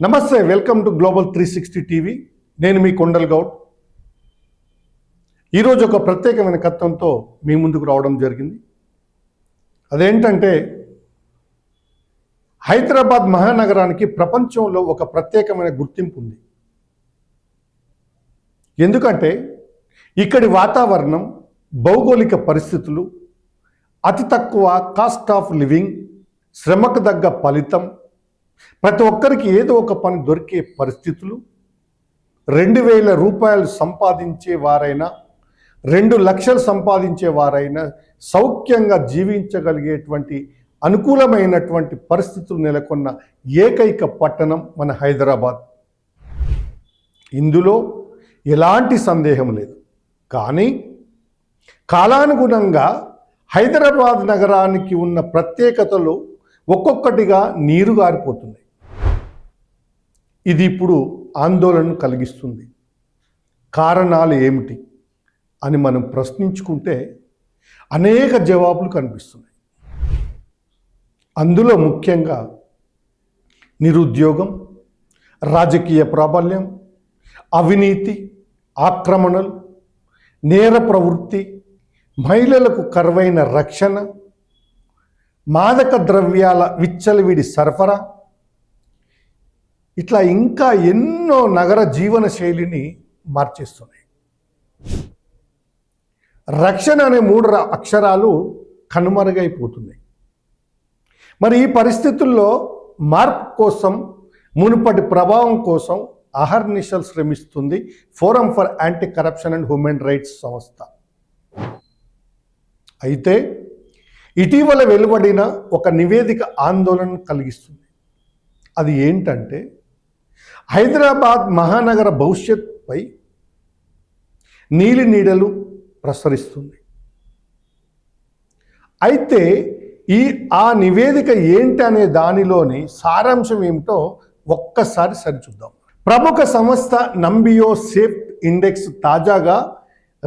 నమస్తే welcome to global three sixty TV. నేను మీ కొండల్ గౌడ్. ఈరోజు ఒక ప్రత్యేకమైన కథంతో మీ ముందుకు రావడం జరిగింది. అదేంటంటే హైదరాబాద్ మహానగరానికి ప్రపంచంలో ఒక ప్రత్యేకమైన గుర్తింపు ఉంది ఎందుకంటే ఇక్కడి వాతావరణం భౌగోళిక పరిస్థితులు అతి తక్కువ కాస్ట్ ఆఫ్ లివింగ్ శ్రమకు తగ్గ ఫలితం ప్రతి ఒక్కరికి ఏదో ఒక పని దొరికే పరిస్థితులు రెండు వేల రూపాయలు సంపాదించే వారైనా రెండు లక్షలు సంపాదించే వారైనా సౌఖ్యంగా జీవించగలిగేటువంటి అనుకూలమైనటువంటి పరిస్థితులు నెలకొన్న ఏకైక పట్టణం మన హైదరాబాద్. ఇందులో ఎలాంటి సందేహం లేదు. కానీ కాలానుగుణంగా హైదరాబాద్ నగరానికి ఉన్న ప్రత్యేకతలు ఒక్కొక్కటిగా నీరు గారిపోతున్నాయి ఇది ఇప్పుడు ఆందోళన కలిగిస్తుంది. కారణాలు ఏమిటి అని మనం ప్రశ్నించుకుంటే అనేక జవాబులు కనిపిస్తున్నాయి. అందులో ముఖ్యంగా నిరుద్యోగం రాజకీయ ప్రాబల్యం అవినీతి ఆక్రమణలు నేర ప్రవృత్తి మహిళలకు కరువైన రక్షణ మాదక ద్రవ్యాల విచ్చలవిడి సరఫరా. ఇట్లా ఇంకా ఎన్నో నగర జీవన శైలిని మార్చేస్తున్నాయి. రక్షణ అనే మూడు అక్షరాలు కనుమరుగైపోతున్నాయి. మరి ఈ పరిస్థితుల్లో మార్పు కోసం మునుపటి ప్రభావం కోసం అహర్నిశలు శ్రమిస్తుంది forum for anti corruption and human rights సంస్థ. అయితే ఇటీవల వెలువడిన ఒక నివేదిక ఆందోళన కలిగిస్తుంది. అది ఏంటంటే హైదరాబాద్ మహానగర భవిష్యత్పై నీలి నీడలు ప్రసరిస్తుంది అయితే ఈ ఆ నివేదిక ఏంటి అనే దానిలోని సారాంశం ఏమిటో ఒక్కసారి సరిచూద్దాం ప్రముఖ సంస్థ నంబియో సేఫ్ ఇండెక్స్ తాజాగా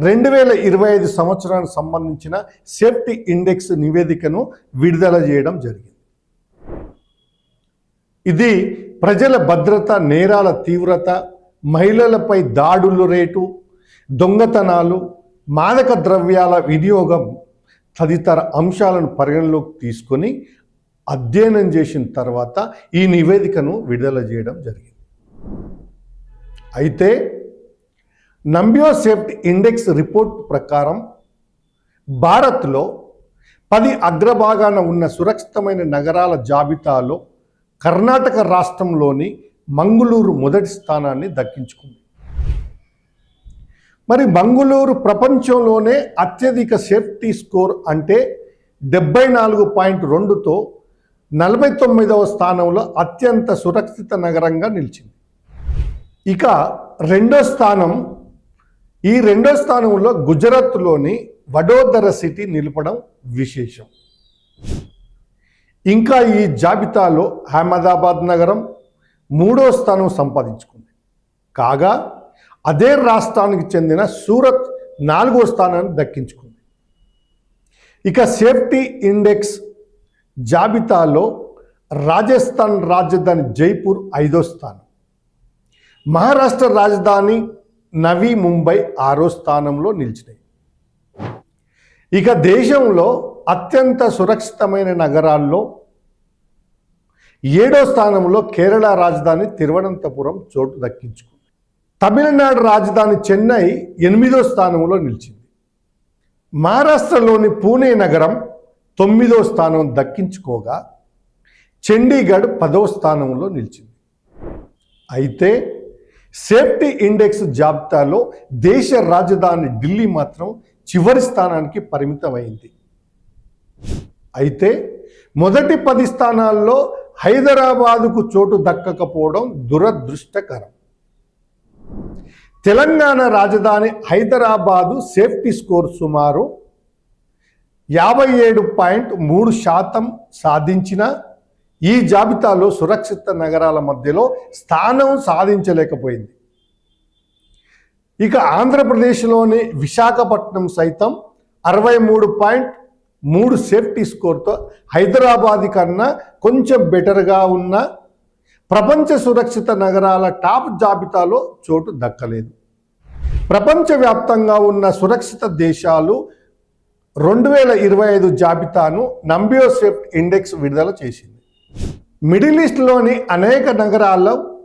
రెండు వేల ఇరవై ఐదు సంవత్సరానికి సంబంధించిన సేఫ్టీ ఇండెక్స్ నివేదికను విడుదల చేయడం జరిగింది. ఇది ప్రజల భద్రత నేరాల తీవ్రత మహిళలపై దాడుల రేటు దొంగతనాలు మాదక ద్రవ్యాల వినియోగం తదితర అంశాలను పరిగణలోకి తీసుకొని అధ్యయనం చేసిన తర్వాత ఈ నివేదికను విడుదల చేయడం జరిగింది. అయితే నంబియో సేఫ్టీ ఇండెక్స్ రిపోర్ట్ ప్రకారం భారత్లో పది అగ్రభాగాన ఉన్న సురక్షితమైన నగరాల జాబితాలో కర్ణాటక రాష్ట్రంలోని మంగుళూరు మొదటి స్థానాన్ని దక్కించుకుంది. మరి మంగుళూరు ప్రపంచంలోనే అత్యధిక సేఫ్టీ స్కోర్ అంటే డెబ్బై నాలుగు పాయింట్ రెండుతో నలభై తొమ్మిదవ స్థానంలో అత్యంత సురక్షిత నగరంగా నిలిచింది. ఇక రెండో స్థానం ఈ రెండో స్థానంలో గుజరాత్లోని వడోదర సిటీ నిలపడం విశేషం. ఇంకా ఈ జాబితాలో అహ్మదాబాద్ నగరం మూడో స్థానం సంపాదించుకుంది. కాగా అదే రాష్ట్రానికి చెందిన సూరత్ నాలుగో స్థానాన్ని దక్కించుకుంది. ఇక సేఫ్టీ ఇండెక్స్ జాబితాలో రాజస్థాన్ రాజధాని జైపూర్ ఐదో స్థానం. మహారాష్ట్ర రాజధాని నవీ ముంబై ఆరో స్థానంలో నిలిచినాయి. ఇక దేశంలో అత్యంత సురక్షితమైన నగరాల్లో ఏడో స్థానంలో కేరళ రాజధాని తిరువనంతపురం చోటు దక్కించుకుంది. తమిళనాడు రాజధాని చెన్నై ఎనిమిదో స్థానంలో నిలిచింది. మహారాష్ట్రలోని పూణే నగరం తొమ్మిదో స్థానం దక్కించుకోగా చండీగఢ్ పదో స్థానంలో నిలిచింది. అయితే సేఫ్టీ ఇండెక్స్ జాబితాలో దేశ రాజధాని ఢిల్లీ మాత్రం చివరి స్థానానికి పరిమితమైంది. అయితే మొదటి పది స్థానాల్లో హైదరాబాదుకు చోటు దక్కకపోవడం దురదృష్టకరం. తెలంగాణ రాజధాని హైదరాబాదు సేఫ్టీ స్కోర్ సుమారు యాభై ఏడు పాయింట్ మూడు శాతం సాధించిన ఈ జాబితాలో సురక్షిత నగరాల మధ్యలో స్థానం సాధించలేకపోయింది. ఇక ఆంధ్రప్రదేశ్లోని విశాఖపట్నం సైతం అరవై మూడు పాయింట్ మూడు సేఫ్టీ స్కోర్తో హైదరాబాద్ కన్నా కొంచెం బెటర్గా ఉన్న ప్రపంచ సురక్షిత నగరాల టాప్ జాబితాలో చోటు దక్కలేదు. ప్రపంచవ్యాప్తంగా ఉన్న సురక్షిత దేశాలు రెండు వేల ఇరవై ఐదు జాబితాను నంబియోసెఫ్ట్ ఇండెక్స్ విడుదల చేసింది. మిడిల్ ఈస్ట్లోని అనేక నగరాల్లో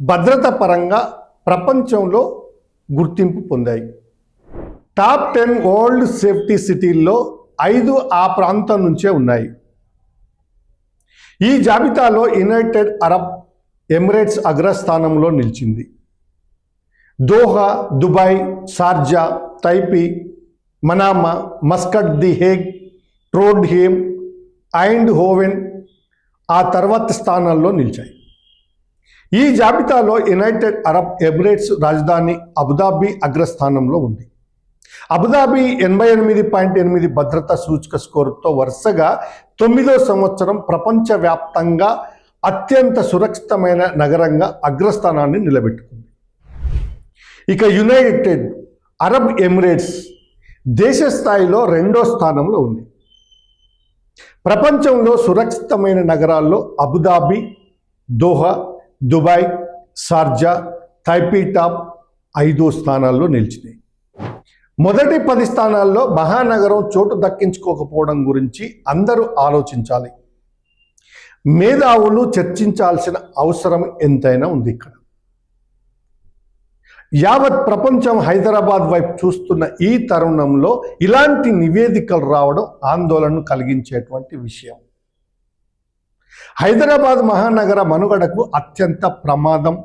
భద్రత పరంగా ప్రపంచంలో గుర్తింపు పొందాయి. టాప్ టెన్ వరల్డ్ సేఫ్టీ సిటీల్లో ఐదు ఆ ప్రాంతం నుంచే ఉన్నాయి. ఈ జాబితాలో యునైటెడ్ అరబ్ ఎమిరేట్స్ అగ్రస్థానంలో నిలిచింది. Doha Dubai Sharjah Taipei Manama Muscat the Hague Trondheim Eindhoven ఆ తర్వాత స్థానాల్లో నిలిచాయి. ఈ జాబితాలో యునైటెడ్ అరబ్ ఎమిరేట్స్ రాజధాని అబుదాబి అగ్రస్థానంలో ఉంది. అబుదాబి ఎనభై ఎనిమిది పాయింట్ ఎనిమిది భద్రతా సూచిక స్కోరుతో వరుసగా తొమ్మిదో సంవత్సరం ప్రపంచవ్యాప్తంగా అత్యంత సురక్షితమైన నగరంగా అగ్రస్థానాన్ని నిలబెట్టుకుంది. ఇక యునైటెడ్ అరబ్ ఎమిరేట్స్ దేశ స్థాయిలో రెండో స్థానంలో ఉంది. ప్రపంచంలో సురక్షితమైన నగరాల్లో Abu Dhabi Doha Dubai Sharjah Taipei top ఐదో స్థానాల్లో నిలిచినాయి. మొదటి పది స్థానాల్లో మహానగరం చోటు దక్కించుకోకపోవడం గురించి అందరూ ఆలోచించాలి. మేధావులు చర్చించాల్సిన అవసరం ఎంతైనా ఉంది ఇక్కడ. యావత్ ప్రపంచం హైదరాబాద్ వైపు చూస్తున్న ఈ తరుణంలో ఇలాంటి నివేదికలు రావడం ఆందోళన కలిగించేటువంటి విషయం. హైదరాబాద్ మహానగర మనుగడకు అత్యంత ప్రమాదం.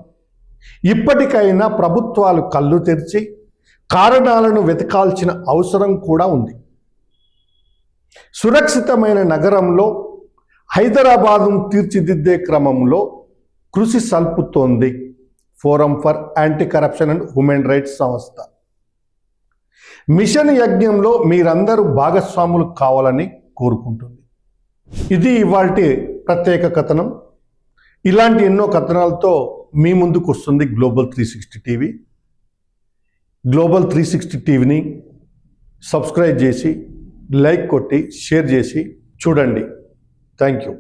ఇప్పటికైనా ప్రభుత్వాలు కళ్ళు తెరిచి కారణాలను వెతకాల్సిన అవసరం కూడా ఉంది. సురక్షితమైన నగరంలో హైదరాబాదును తీర్చిదిద్దే క్రమంలో కృషి సల్పుతోంది. Forum for anti corruption and human rights సంస్థ. మిషన్ యజ్ఞంలో మీరందరూ భాగస్వాములు కావాలని కోరుకుంటుంది. ఇది ఇవాళ ప్రత్యేక కథనం. ఇలాంటి ఎన్నో కథనాలతో మీ ముందుకు వస్తుంది global three sixty TV global three sixty టీవీని సబ్స్క్రైబ్ చేసి లైక్ కొట్టి షేర్ చేసి చూడండి. Thank you